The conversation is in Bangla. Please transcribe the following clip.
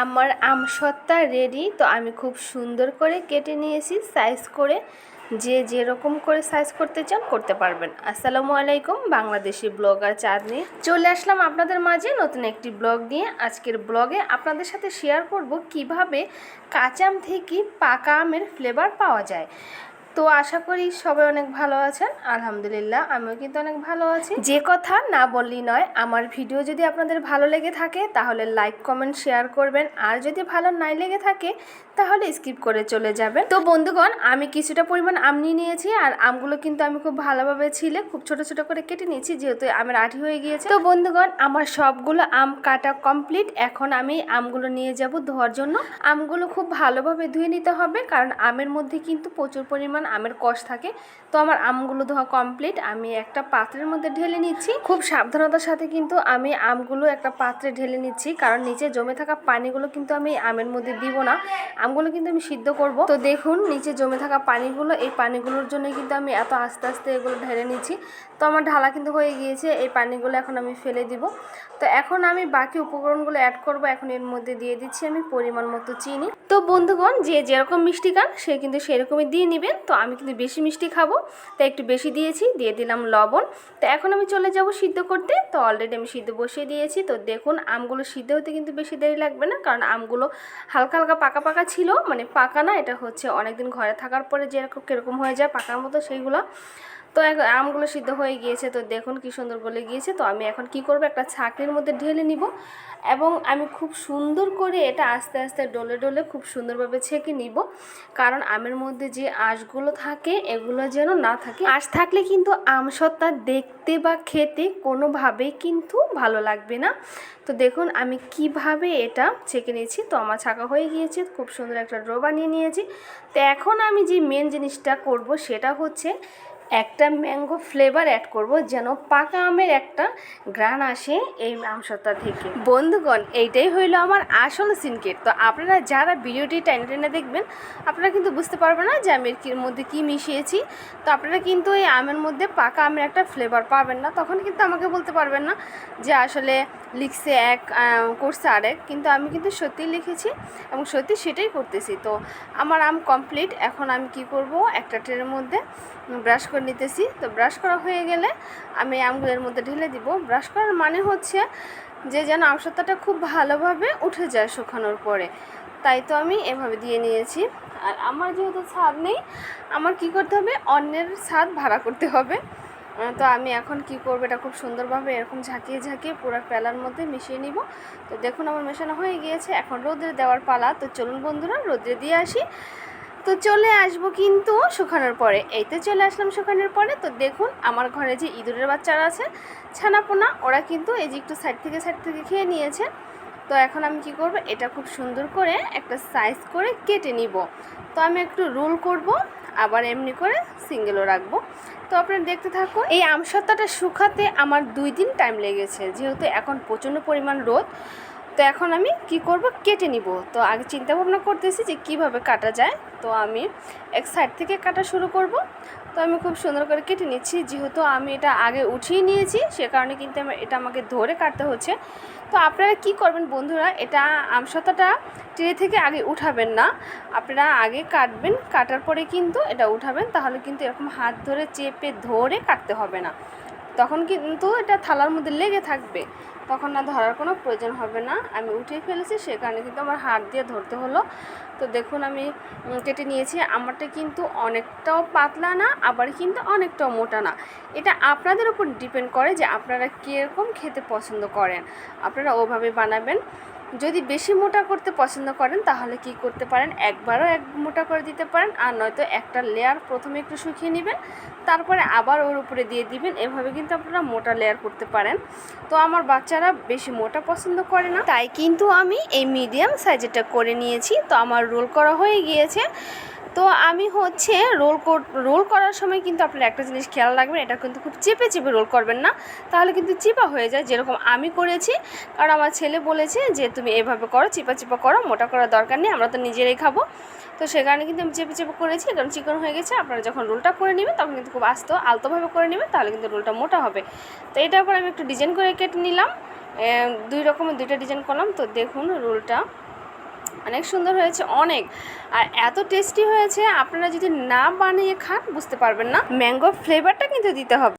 আমার আমসত্তা রেডি তো আমি খুব সুন্দর করে কেটে নিয়েছি সাইজ করে। যে যেরকম করে সাইজ করতে চান, করতে পারবেন। আসসালামু আলাইকুম, বাংলাদেশি ব্লগার চাঁদনি। চলে আসলাম আপনাদের মাঝে নতুন একটি ব্লগ নিয়ে। আজকের ব্লগে আপনাদের সাথে শেয়ার করব কীভাবে কাঁচা আম থেকে পাকা আমের ফ্লেভার পাওয়া যায়। তো আশা করি সবাই অনেক ভালো আছেন। আলহামদুলিল্লাহ, আমিও কিন্তু অনেক ভালো আছি। যে কথা না বললেই নয়, আমার ভিডিও যদি আপনাদের ভালো লেগে থাকে, তাহলে লাইক, কমেন্ট, শেয়ার করবেন। আর যদি ভালো নাই লেগে থাকে, তাহলে স্কিপ করে চলে যাবেন। তো বন্ধুগণ, আমি কিছুটা পরিমাণ আম নিয়ে নিয়েছি, আর আমগুলো কিন্তু আমি খুব ভালোভাবে ছিলে, খুব ছোট ছোট করে কেটে নিয়েছি, যেহেতু আমের আঠি হয়ে গিয়েছে। তো বন্ধুগণ, আমার সবগুলো আম কাটা কমপ্লিট। এখন আমি আমগুলো নিয়ে যাব ধোয়ার জন্য। আমগুলো খুব ভালোভাবে ধুয়ে নিতে হবে, কারণ আমের মধ্যে কিন্তু প্রচুর পরিমাণ আমের কষ থাকে। তো আমার আমগুলো ধোয়া কমপ্লিট আমি একটা পাত্রের মধ্যে ঢেলে নিচ্ছি। খুব সাবধানতার সাথে কিন্তু আমি আমগুলো একটা পাত্রে ঢেলে নিচ্ছি, কারণ নিচে জমে থাকা পানিগুলো কিন্তু আমি আমের মধ্যে দিব না। আমগুলো কিন্তু আমি সিদ্ধ করব। তো দেখুন, নিচে জমে থাকা পানিগুলো, এই পানিগুলোর জন্য কিন্তু আমি এত আস্তে আস্তে এগুলো ঢেলে নিচ্ছি। তো আমার ঢালা কিন্তু হয়ে গিয়েছে, এই পানিগুলো এখন আমি ফেলে দিব। তো এখন আমি বাকি উপকরণগুলো অ্যাড করব, এখন এর মধ্যে দিয়ে দিচ্ছি আমি পরিমাণ মতো চিনি। তো বন্ধুগণ, যে যেরকম মিষ্টি খান, সে কিন্তু সেরকমই দিয়ে নেবেন। তো আমি কিন্তু বেশি মিষ্টি খাব, তাই একটু বেশি দিয়েছি, দিয়ে দিলাম লবণ। তো এখন আমি চলে যাব সিদ্ধ করতে, তো অলরেডি আমি সিদ্ধ বসিয়ে দিয়েছি। তো দেখুন, আমগুলো সিদ্ধ হতে কিন্তু বেশি দেরি লাগবে না, কারণ আমগুলো হালকা হালকা পাকা পাকা ছিল মানে পাকা না, এটা হচ্ছে অনেকদিন ঘরে থাকার পরে যেরকম কীরকম হয়ে যায় পাকার মতো সেইগুলো। তো আমগুলো সিদ্ধ হয়ে গিয়েছে, তো দেখুন কি সুন্দর গলে গিয়েছে। তো আমি এখন কি করব? একটা ছাকনির মধ্যে ঢেলে নিব এবং আমি খুব সুন্দর করে এটা আস্তে আস্তে ডলে ডলে খুব সুন্দরভাবে ছেঁকে নিব। কারণ আমের মধ্যে যে আঁশগুলো থাকে, এগুলো যেন না থাকে। আঁশ থাকলে কিন্তু আম সত্তা দেখতে বা খেতে কোনোভাবেই কিন্তু ভালো লাগবে না। তো দেখুন আমি কীভাবে এটা ছেঁকে নিয়েছি। তো আমার ছাকা হয়ে গিয়েছে, খুব সুন্দর একটা ড্র বানিয়ে নিয়েছি। তো এখন আমি যে মেন জিনিসটা করব সেটা হচ্ছে একটা ম্যাঙ্গো ফ্লেভার অ্যাড করব, যেন পাকা আমের একটা গ্রান আসে এই আমসত্তা থেকে। বন্ধুগণ, এইটাই হইল আমার আসল সিনকেট। তো আপনারা যারা ভিডিওটি টেনে টেনে দেখবেন, আপনারা কিন্তু বুঝতে পারবেন না যে আমি এর মধ্যে কী মিশিয়েছি। তো আপনারা কিন্তু এই আমের মধ্যে পাকা আমের একটা ফ্লেভার পাবেন না। তখন কিন্তু আমাকে বলতে পারবেন না যে আসলে লিখছে এক করছে আরেক। কিন্তু আমি কিন্তু সত্যিই লিখেছি এবং সত্যি সেটাই করতেছি। তো আমার আম কমপ্লিট এখন আমি কি করব? একটা ট্রেনের মধ্যে ব্রাশ করে নিতেছি। তো ব্রাশ করা হয়ে গেলে আমি আমগুলোর মধ্যে ঢেলে দিব। ব্রাশ করার মানে হচ্ছে যে যেন আমসত্তাটা খুব ভালোভাবে উঠে যায় শুকানোর পরে। তাই তো আমি এভাবে দিয়ে নিয়েছি। আর আমার যেহেতু ছাদ নেই, আমার কি করতে হবে? অন্যের ছাদ ভাড়া করতে হবে। তো আমি এখন কি করব? এটা খুব সুন্দরভাবে এরকম ঝাঁকিয়ে ঝাঁকিয়ে পুরো প্যালার মধ্যে মিশিয়ে নিব। তো দেখুন আমার মেশানো হয়ে গিয়েছে। এখন রোদ্রে দেওয়ার পালা। তো চলুন বন্ধুরা, রোদ্রে দিয়ে আসি। তো চলে আসব কিন্তু শুকানোর পরে। এই তো চলে আসলাম শুকানোর পরে। তো দেখুন, আমার ঘরে যে ইঁদুরের বাচ্চারা আছে, ছানাপোনা, ওরা কিন্তু এই যে একটু সাইড থেকে সাইড থেকে খেয়ে নিয়েছে। তো এখন আমি কি করব, এটা খুব সুন্দর করে একটা সাইজ করে কেটে নিব। তো আমি একটু রোল করব, আবার এমনি করে সিঙ্গেলও রাখব। তো আপনারা দেখতে থাকুন, এই আমসত্ত্বাটা শুকাতে আমার দুই দিন টাইম লেগেছে। যেহেতু এখন প্রচণ্ড পরিমাণ রোদ তো এখন আমি কি করব? কেটে নিব। তো আগে চিন্তা ভাবনা করতেছি যে কীভাবে কাটা যায়। তো আমি এক সাইড থেকে কাটা শুরু করব। তো আমি খুব সুন্দর করে কেটে নিচ্ছি। যেহেতু আমি এটা আগে উঠিয়ে নিয়েছি, সে কারণে কিন্তু এটা আমাকে ধরে কাটতে হচ্ছে। তো আপনারা কি করবেন বন্ধুরা, এটা আমসত্ত্বাটা ট্রে থেকে আগে উঠাবেন না। আপনারা আগে কাটবেন, কাটার পরে কিন্তু এটা উঠাবেন। তাহলে কিন্তু এরকম হাত ধরে চেপে ধরে কাটতে হবে না। তখন কিন্তু এটা থালার মধ্যে লেগে থাকবে। তখন না ধরার কোনো প্রয়োজন হবে না। আমি উঠে ফেলেছি, সে কারণে কিন্তু আমার হাত দিয়ে ধরতে হলো। তো দেখুন আমি কেটে নিয়েছি। আমারটা কিন্তু অনেকটাও পাতলা না, আবার কিন্তু অনেকটাও মোটা না। এটা আপনাদের উপর ডিপেন্ড করে যে আপনারা কীরকম খেতে পছন্দ করেন। আপনারা ওভাবে বানাবেন। যদি বেশি মোটা করতে পছন্দ করেন, তাহলে কি করতে পারেন? একবারও এক মোটা করে দিতে পারেন, আর নয়তো একটা লেয়ার প্রথমে একটু শুকিয়ে নেবেন, তারপরে আবার ওর উপরে দিয়ে দিবেন। এভাবে কিন্তু আপনারা মোটা লেয়ার করতে পারেন। তো আমার বাচ্চারা বেশি মোটা পছন্দ করে না। তাই কিন্তু আমি এই মিডিয়াম সাইজেরটা করে নিয়েছি। তো আমার রোল করা হয়ে গিয়েছে। তো আমি হচ্ছে রোল রোল করার সময় কিন্তু আপনার একটা জিনিস খেয়াল রাখবেন, এটা কিন্তু খুব চেপে চেপে রোল করবেন না। তাহলে কিন্তু চিপা হয়ে যায়, যেরকম আমি করেছি। কারণ আমার ছেলে বলেছে যে, তুমি এভাবে করো, চিপা চিপা করো, মোটা করার দরকার নেই, আমরা তো নিজেরাই খাব। তো সে কারণে কিন্তু আমি চেপে চেপে করেছি, কারণ চিকন হয়ে গেছে, আপনারা যখন রোলটা করে নেবেন, তখন কিন্তু খুব আস্ত, আলতোভাবে করে নেবেন, তাহলে কিন্তু রোলটা মোটা হবে। তো এটার পর আমি একটু ডিজাইন করে কেটে নিলাম। দুই রকমের দুইটা ডিজাইন করলাম, তো দেখুন রোলটা অনেক সুন্দর হয়েছে, অনেক। আর এত টেস্টি হয়েছে, আপনারা যদি না বানিয়ে খান, বুঝতে পারবেন না। ম্যাঙ্গো ফ্লেভারটা কিন্তু দিতে হবে।